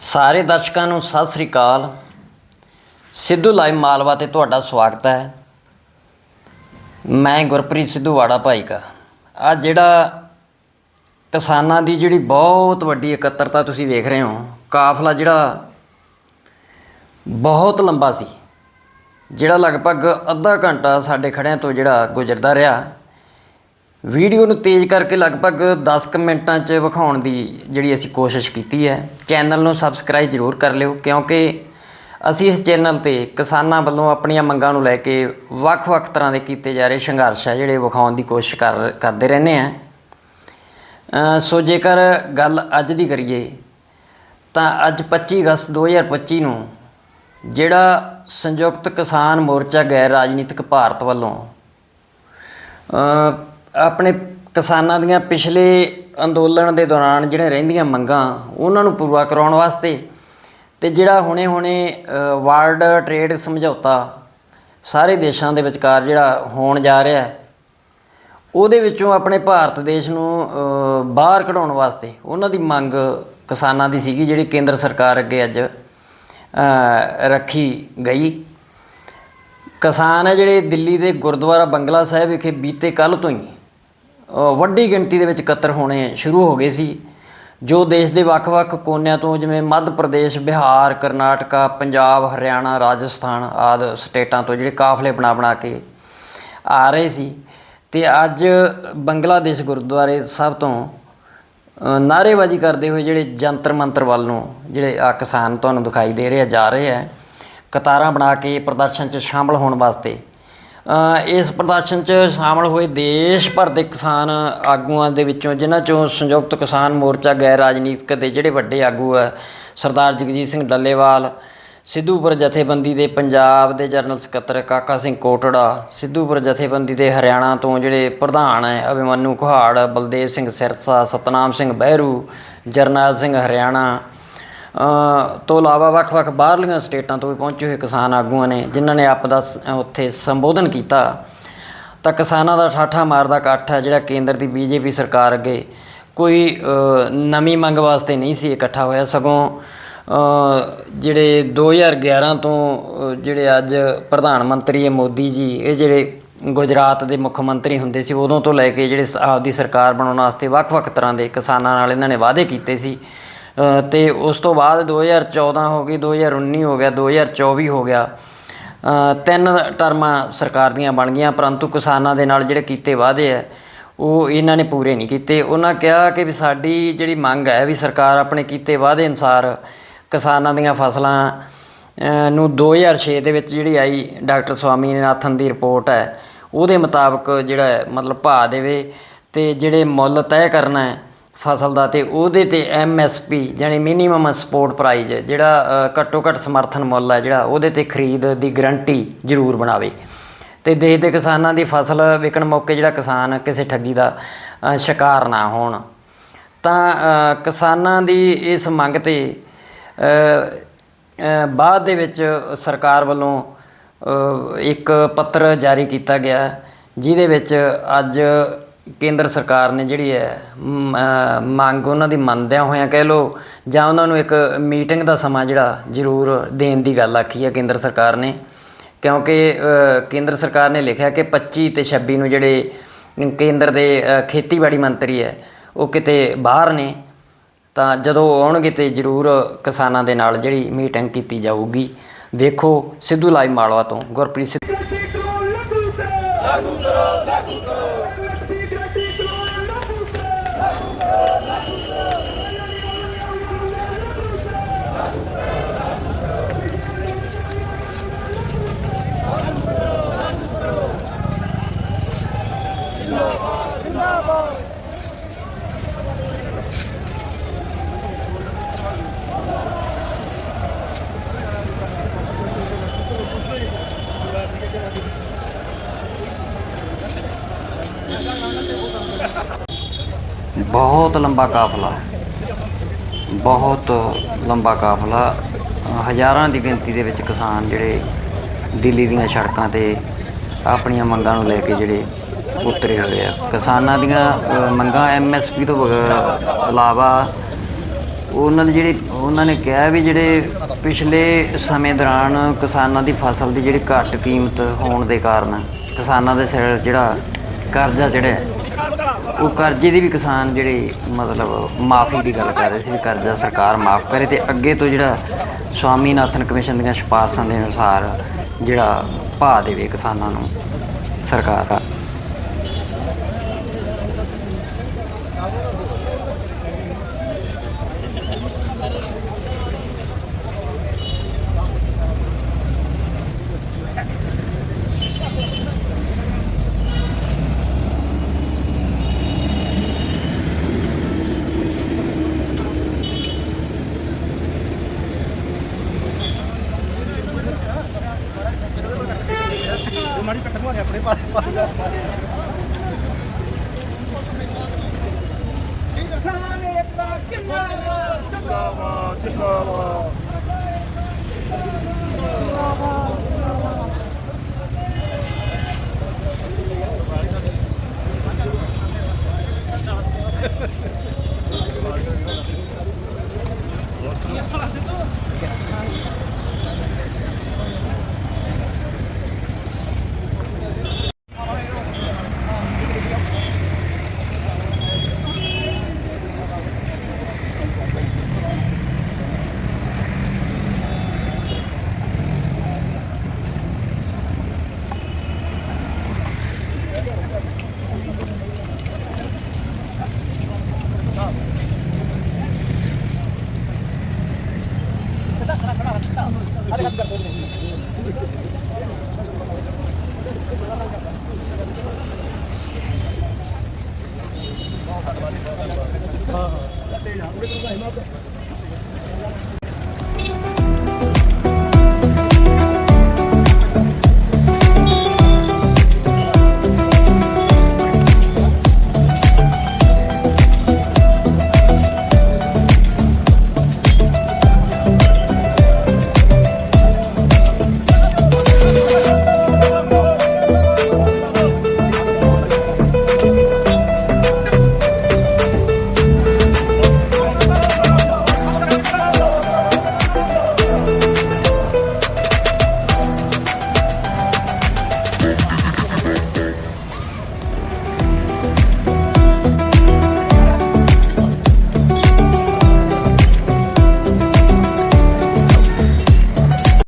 ਸਾਰੇ ਦਰਸ਼ਕਾਂ ਨੂੰ ਸਤਿ ਸ੍ਰੀ ਅਕਾਲ। ਸਿੱਧੂ ਲਾਈਵ ਮਾਲਵਾ ਤੇ ਤੁਹਾਡਾ ਸਵਾਗਤ ਹੈ। ਮੈਂ ਗੁਰਪ੍ਰੀਤ ਸਿੱਧੂ ਵਾੜਾ ਭਾਈ ਕਾ ਆ ਜਿਹੜਾ ਕਿਸਾਨਾਂ ਦੀ ਜਿਹੜੀ ਬਹੁਤ ਵੱਡੀ ਇਕੱਤਰਤਾ ਤੁਸੀਂ ਵੇਖ ਰਹੇ ਹੋ, ਕਾਫਲਾ ਜਿਹੜਾ ਬਹੁਤ ਲੰਬਾ ਸੀ, ਜਿਹੜਾ ਲਗਭਗ ਅੱਧਾ ਘੰਟਾ ਸਾਡੇ ਖੜਿਆਂ ਤੋਂ ਜਿਹੜਾ ਗੁਜ਼ਰਦਾ ਰਿਹਾ। ਵੀਡੀਓ ਨੂੰ ਤੇਜ਼ ਕਰਕੇ ਲਗਭਗ 10 ਕੁ ਮਿੰਟਾਂ 'ਚ ਵਿਖਾਉਣ ਦੀ ਜਿਹੜੀ ਅਸੀਂ ਕੋਸ਼ਿਸ਼ ਕੀਤੀ ਹੈ। ਚੈਨਲ ਨੂੰ ਸਬਸਕ੍ਰਾਈਬ ਜ਼ਰੂਰ ਕਰ ਲਿਓ, ਕਿਉਂਕਿ ਅਸੀਂ ਇਸ ਚੈਨਲ ਤੇ ਕਿਸਾਨਾਂ ਵੱਲੋਂ ਆਪਣੀਆਂ ਮੰਗਾਂ ਨੂੰ ਲੈ ਕੇ ਵੱਖ-ਵੱਖ ਤਰ੍ਹਾਂ ਦੇ ਕੀਤੇ ਜਾ ਰਹੇ ਸੰਘਰਸ਼ ਹੈ ਜਿਹੜੇ ਵਿਖਾਉਣ ਦੀ ਕੋਸ਼ਿਸ਼ ਕਰ, ਕਰਦੇ ਰਹਿੰਦੇ ਆ। ਸੋ ਜੇਕਰ ਗੱਲ ਅੱਜ ਦੀ ਕਰੀਏ, ਤਾਂ ਅੱਜ 25 ਅਗਸਤ 2025 ਨੂੰ ਜਿਹੜਾ ਸੰਯੁਕਤ ਕਿਸਾਨ ਮੋਰਚਾ ਗੈਰ ਰਾਜਨੀਤਿਕ ਭਾਰਤ ਵੱਲੋਂ ਆਪਣੇ ਕਿਸਾਨਾਂ ਦੀਆਂ ਪਿਛਲੇ ਅੰਦੋਲਨ ਦੇ ਦੌਰਾਨ ਜਿਹੜੇ ਰਹਿੰਦੀਆਂ ਮੰਗਾਂ, ਉਹਨਾਂ ਨੂੰ ਪੂਰਾ ਕਰਾਉਣ ਵਾਸਤੇ ਤੇ ਜਿਹੜਾ ਹੁਣੇ-ਹੁਣੇ ਵਰਲਡ ਟ੍ਰੇਡ ਸਮਝੌਤਾ ਸਾਰੇ ਦੇਸ਼ਾਂ ਦੇ ਵਿਚਕਾਰ ਜਿਹੜਾ ਹੋਣ ਜਾ ਰਿਹਾ ਹੈ, ਉਹਦੇ ਵਿੱਚੋਂ ਆਪਣੇ ਭਾਰਤ ਦੇਸ਼ ਨੂੰ ਬਾਹਰ ਕਢਾਉਣ ਵਾਸਤੇ ਉਹਨਾਂ ਦੀ ਮੰਗ ਕਿਸਾਨਾਂ ਦੀ ਸੀਗੀ, ਜਿਹੜੀ ਕੇਂਦਰ ਸਰਕਾਰ ਅੱਗੇ ਅੱਜ ਰੱਖੀ ਗਈ। ਕਿਸਾਨ ਹੈ ਜਿਹੜੇ ਦਿੱਲੀ ਦੇ ਗੁਰਦੁਆਰਾ ਬੰਗਲਾ ਸਾਹਿਬ ਵਿਖੇ ਬੀਤੇ ਕੱਲ ਤੋਂ ਹੀ ਵੱਡੀ ਗਿਣਤੀ ਦੇ ਵਿੱਚ ਇਕੱਤਰ ਹੋਣੇ ਸ਼ੁਰੂ ਹੋ ਗਏ ਸੀ ਜੋ ਦੇਸ਼ ਦੇ ਵੱਖ-ਵੱਖ ਕੋਨਿਆਂ ਤੋਂ ਜਿਵੇਂ ਮੱਧ ਪ੍ਰਦੇਸ਼ ਬਿਹਾਰ ਕਰਨਾਟਕਾ ਪੰਜਾਬ ਹਰਿਆਣਾ ਰਾਜਸਥਾਨ ਆਦਿ ਸਟੇਟਾਂ ਤੋਂ ਜਿਹੜੇ ਕਾਫਲੇ ਬਣਾ ਬਣਾ ਕੇ ਆ ਰਹੇ ਸੀ ਤੇ ਅੱਜ ਬੰਗਲਾਦੇਸ਼ ਗੁਰਦੁਆਰੇ ਸਾਹਿਬ ਤੋਂ ਅ, ਨਾਅਰੇਬਾਜ਼ੀ ਕਰਦੇ ਹੋਏ ਜਿਹੜੇ ਜੰਤਰ ਮੰਤਰ ਵੱਲ ਨੂੰ ਜਿਹੜੇ ਆ ਕਿਸਾਨ ਤੁਹਾਨੂੰ ਦਿਖਾਈ ਦੇ ਰਹੇ ਆ ਜਾ ਰਹੇ ਆ ਕਤਾਰਾਂ ਬਣਾ ਕੇ ਪ੍ਰਦਰਸ਼ਨ 'ਚ ਸ਼ਾਮਲ ਹੋਣ ਵਾਸਤੇ ਇਸ ਪ੍ਰਦਰਸ਼ਨ 'ਚ ਸ਼ਾਮਲ ਹੋਏ ਦੇਸ਼ ਭਰ ਦੇ ਕਿਸਾਨ ਆਗੂਆਂ ਦੇ ਵਿੱਚੋਂ ਜਿਨ੍ਹਾਂ 'ਚੋਂ ਸੰਯੁਕਤ ਕਿਸਾਨ ਮੋਰਚਾ ਗੈਰ ਰਾਜਨੀਤਿਕ ਦੇ ਜਿਹੜੇ ਵੱਡੇ ਆਗੂ ਆ, ਸਰਦਾਰ ਜਗਜੀਤ ਸਿੰਘ ਡੱਲੇਵਾਲ, ਸਿੱਧੂਪੁਰ ਜਥੇਬੰਦੀ ਦੇ ਪੰਜਾਬ ਦੇ ਜਨਰਲ ਸਕੱਤਰ ਕਾਕਾ ਸਿੰਘ ਕੋਟੜਾ, ਸਿੱਧੂਪੁਰ ਜਥੇਬੰਦੀ ਦੇ ਹਰਿਆਣਾ ਤੋਂ ਜਿਹੜੇ ਪ੍ਰਧਾਨ ਹੈ ਅਭਿਮਨੂ ਕੁਹਾੜ, ਬਲਦੇਵ ਸਿੰਘ ਸਿਰਸਾ, ਸਤਨਾਮ ਸਿੰਘ ਬਹਿਰੂ, ਜਰਨੈਲ ਸਿੰਘ ਹਰਿਆਣਾ ਤੋਂ ਇਲਾਵਾ ਵੱਖ-ਵੱਖ ਬਾਹਰਲੀਆਂ ਸਟੇਟਾਂ ਤੋਂ ਵੀ ਪਹੁੰਚੇ ਹੋਏ ਕਿਸਾਨ ਆਗੂਆਂ ਨੇ ਜਿਨ੍ਹਾਂ ਨੇ ਆਪ ਦਾ ਸ- ਉੱਥੇ ਸੰਬੋਧਨ ਕੀਤਾ। ਤਾਂ ਕਿਸਾਨਾਂ ਦਾ ਠਾਠਾ ਮਾਰਦਾ ਇਕੱਠ ਹੈ ਜਿਹੜਾ ਕੇਂਦਰ ਦੀ ਬੀਜੇਪੀ ਸਰਕਾਰ ਅੱਗੇ ਕੋਈ ਨਵੀਂ ਮੰਗ ਵਾਸਤੇ ਨਹੀਂ ਸੀ ਇਕੱਠਾ ਹੋਇਆ। ਸਗੋਂ ਅ, ਜਿਹੜੇ 2011 ਤੋਂ ਜਿਹੜੇ ਅੱਜ ਪ੍ਰਧਾਨ ਮੰਤਰੀ ਹੈ ਮੋਦੀ ਜੀ ਇਹ ਜਿਹੜੇ ਗੁਜਰਾਤ ਦੇ ਮੁੱਖ ਮੰਤਰੀ ਹੁੰਦੇ ਸੀ ਉਦੋਂ ਤੋਂ ਲੈ ਕੇ ਜਿਹੜੇ ਆਪਦੀ ਸਰਕਾਰ ਬਣਾਉਣ ਵਾਸਤੇ ਵੱਖ-ਵੱਖ ਤਰ੍ਹਾਂ ਦੇ ਕਿਸਾਨਾਂ ਨਾਲ ਇਹਨਾਂ ਨੇ ਵਾਅਦੇ ਕੀਤੇ ਸੀ। ਤੇ ਉਸ ਤੋਂ ਬਾਅਦ 2014 ਹੋ ਗਈ 2019 ਹੋ ਗਿਆ 2024 ਹੋ ਗਿਆ। ਤਿੰਨ ਟਰਮਾਂ ਸਰਕਾਰ ਦੀਆਂ ਬਣ ਗਈਆਂ ਪਰੰਤੂ ਕਿਸਾਨਾਂ ਦੇ ਨਾਲ ਜਿਹੜੇ ਕੀਤੇ ਵਾਅਦੇ ਆ ਉਹ ਇਹਨਾਂ ਨੇ ਪੂਰੇ ਨਹੀਂ ਕੀਤੇ। ਉਹਨਾਂ ਕਿਹਾ ਕਿ ਵੀ ਸਾਡੀ ਜਿਹੜੀ ਮੰਗ ਹੈ ਵੀ ਸਰਕਾਰ ਆਪਣੇ ਕੀਤੇ ਵਾਅਦੇ ਅਨੁਸਾਰ ਕਿਸਾਨਾਂ ਦੀਆਂ ਫਸਲਾਂ ਅ, ਨੂੰ 2006 ਦੇ ਵਿੱਚ ਜਿਹੜੀ ਆਈ ਡਾਕਟਰ ਸਵਾਮੀਨਾਥਨ ਦੀ ਰਿਪੋਰਟ ਹੈ ਉਹਦੇ ਮੁਤਾਬਕ ਜਿਹੜਾ ਮਤਲਬ ਭਾਅ ਦੇਵੇ ਤੇ ਜਿਹੜੇ ਮੁੱਲ ਤੈਅ ਕਰਨਾ ਹੈ ਫਸਲ ਦਾ ਤੇ ਉਹਦੇ ਤੇ ਐਮਐਸਪੀ ਯਾਨੀ ਮਿਨੀਮਮ ਸਪੋਰਟ ਪ੍ਰਾਈਸ ਜਿਹੜਾ ਘੱਟੋ ਘੱਟ ਸਮਰਥਨ ਮੁੱਲ ਹੈ ਜਿਹੜਾ, ਉਹਦੇ ਤੇ ਖਰੀਦ ਦੀ ਗਰੰਟੀ ਜ਼ਰੂਰ ਬਣਾਵੇ। ਤੇ ਦੇਸ਼ ਦੇ ਕਿਸਾਨਾਂ ਦੀ ਫਸਲ ਵਿਕਣ ਮੌਕੇ ਜਿਹੜਾ ਕਿਸਾਨ ਕਿਸੇ ਠੱਗੀ ਦਾ ਸ਼ਿਕਾਰ ਨਾ ਹੋਣ। ਤਾਂ ਕਿਸਾਨਾਂ ਦੀ ਇਸ ਮੰਗ ਤੇ ਬਾਅਦ ਦੇ ਵਿੱਚ ਸਰਕਾਰ ਵੱਲੋਂ ਇੱਕ ਪੱਤਰ ਜਾਰੀ ਕੀਤਾ ਗਿਆ, ਜਿਹਦੇ ਵਿੱਚ ਅੱਜ ਕੇਂਦਰ ਸਰਕਾਰ ਨੇ ਜਿਹੜੀ ਹੈ ਮੰਗ ਉਹਨਾਂ ਦੀ ਮੰਨਦਿਆਂ ਹੋਇਆਂ ਕਹਿ ਲੋ ਜਾਂ ਉਹਨਾਂ ਨੂੰ ਇੱਕ ਮੀਟਿੰਗ ਦਾ ਸਮਾਂ ਜਿਹੜਾ ਜ਼ਰੂਰ ਦੇਣ ਦੀ ਗੱਲ ਆਖੀ ਹੈ ਕੇਂਦਰ ਸਰਕਾਰ ਨੇ। ਕਿਉਂਕਿ ਕੇਂਦਰ ਸਰਕਾਰ ਨੇ ਲਿਖਿਆ ਕਿ 25 ਤੇ 26 ਨੂੰ ਜਿਹੜੇ ਕੇਂਦਰ ਦੇ ਖੇਤੀਬਾੜੀ ਮੰਤਰੀ ਹੈ, ਉਹ ਕਿਤੇ ਬਾਹਰ ਨੇ, ਤਾਂ ਜਦੋਂ ਆਉਣਗੇ ਤੇ ਜ਼ਰੂਰ ਕਿਸਾਨਾਂ ਦੇ ਨਾਲ ਜਿਹੜੀ ਮੀਟਿੰਗ ਕੀਤੀ ਜਾਊਗੀ। ਵੇਖੋ ਸਿੱਧੂ ਲਾਈਵ ਮਾਲਵਾ ਤੋਂ ਗੁਰਪ੍ਰੀਤ ਸਿੱਧੂ। ਬਹੁਤ ਲੰਬਾ ਕਾਫਲਾ। ਬਹੁਤ ਲੰਬਾ ਕਾਫਲਾ। ਹਜ਼ਾਰਾਂ ਦੀ ਗਿਣਤੀ ਦੇ ਵਿੱਚ ਕਿਸਾਨ ਜਿਹੜੇ ਦਿੱਲੀ ਦੀਆਂ ਸੜਕਾਂ ਤੇ ਆਪਣੀਆਂ ਮੰਗਾਂ ਨੂੰ ਲੈ ਕੇ ਜਿਹੜੇ ਉਤਰੇ ਹੋਏ ਆ। ਕਿਸਾਨਾਂ ਦੀਆਂ ਅ, ਮੰਗਾਂ ਐਮਐਸਪੀ ਤੋਂ ਬਗ- ਇਲਾਵਾ ਉਹਨਾਂ ਦੇ ਜਿਹੜੇ ਉਹਨਾਂ ਨੇ ਕਿਹਾ ਵੀ ਜਿਹੜੇ ਪਿਛਲੇ ਸਮੇਂ ਦੌਰਾਨ ਕਿਸਾਨਾਂ ਦੀ ਫਸਲ ਦੀ ਜਿਹੜੀ ਘੱਟ ਕੀਮਤ ਹੋਣ ਦੇ ਕਾਰਨ ਕਿਸਾਨਾਂ ਦੇ ਸਿਰ ਜਿਹੜਾ ਕਰਜ਼ਾ ਜਿਹੜਾ ਉਹ ਕਰਜ਼ੇ ਦੀ ਵੀ ਕਿਸਾਨ ਜਿਹੜੇ ਮਤਲਬ ਮਾਫੀ ਦੀ ਗੱਲ ਕਰ ਰਹੇ ਸੀ ਵੀ ਕਰਜ਼ਾ ਸਰਕਾਰ ਮਾਫ ਕਰੇ ਤੇ ਅੱਗੇ ਤੋਂ ਜਿਹੜਾ ਸਵਾਮੀਨਾਥਨ ਕਮਿਸ਼ਨ ਦੀਆਂ ਸਿਫਾਰਸ਼ਾਂ ਦੇ ਅਨੁਸਾਰ ਜਿਹੜਾ ਭਾਅ ਦੇਵੇ ਕਿਸਾਨਾਂ ਨੂੰ ਸਰਕਾਰ mari ketemu ya, Pak. ਮਾਰੇ ਆਪਣੇ ਪਾਸ ਜਿੰਦਾਬਾਦ। ਜਿੰਦਾਬਾਦ।